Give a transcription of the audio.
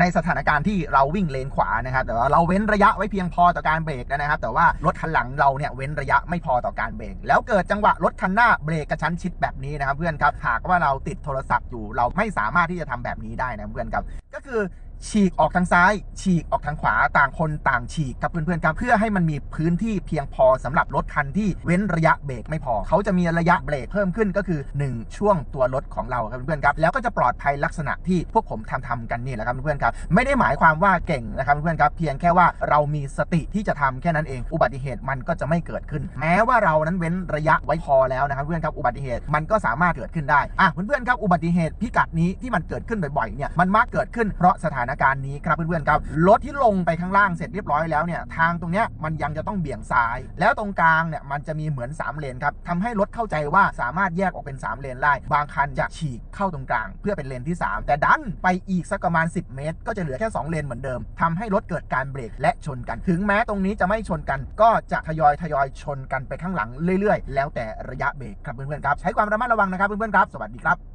ในสถานการณ์ที่เราวิ่งเลนขวานะครับ แต่ว่าเราเว้นระยะไว้เพียงพอต่อการเบรกนะครับ แต่ว่ารถคันหลังเราเนี่ยเว้นระยะไม่พอต่อการเบรก แล้วเกิดจังหวะรถคันหน้าเบรกกระชั้นชิดแบบนี้นะครับ เพื่อนครับ หากว่าเราติดโทรศัพท์อยู่เราไม่สามารถที่จะทำแบบนี้ได้นะเพื่อนครับ ก็คือ ฉีกออกทางซ้าย ฉีกออกทางขวาต่างคนต่างฉีกครับเพื่อนๆครับเพื่อให้มันมีพื้นที่เพียงพอสำหรับรถคันที่เว้นระยะเบรกไม่พอ เขาจะมีระยะเบรกเพิ่มขึ้นก็คือ 1 ช่วงตัวรถของเราครับเพื่อนๆครับแล้วก็จะปลอดภัยลักษณะที่พวกผมทำทำกันนี่แหละครับเพื่อนๆครับไม่ได้หมายความว่าเก่งนะครับเพื่อนๆครับเพียงแค่ว่าเรามีสติที่จะทำแค่นั้นเอง อุบัติเหตุมันก็จะไม่เกิดขึ้น แม้ว่าเรานั้นเว้นระยะไว้พอแล้วนะครับเพื่อนๆครับอุบัติเหตุมันก็สามารถเกิดขึ้นได้อะเพื่อนๆครับอุบัติเหตุพิกัดนี้ที่มันเกิดขึ้นบ่อยๆเนี่ยมันมักเกิดขึ้นเพราะสถานการณ์นี้ครับเพื่อนๆครับรถที่ลงไปข้างล่างเสร็จเรียบร้อยแล้วเนี่ยทางตรงเนี้ยมันยังจะต้องเบี่ยงซ้าย แล้วตรงกลางเนี่ยมันจะมีเหมือน 3 เลนครับทำให้รถเข้าใจว่าสามารถแยกออกเป็น 3 เลนได้บางคันจะฉีกเข้าตรงกลาง เพื่อเป็นเลนที่ 3 แต่ดันไปอีกสักประมาณ 10 เมตร ก็จะเหลือแค่ 2 เลนเหมือนเดิมทำให้รถเกิดการเบรกและชนกัน ถึงแม้ตรงนี้จะไม่ชนกัน ก็จะทยอยทยอยชนกันไปข้างหลังเรื่อยๆ แล้วแต่ระยะเบรกครับเพื่อนๆครับใช้ความระมัดระวังนะครับเพื่อนๆครับสวัสดีครับ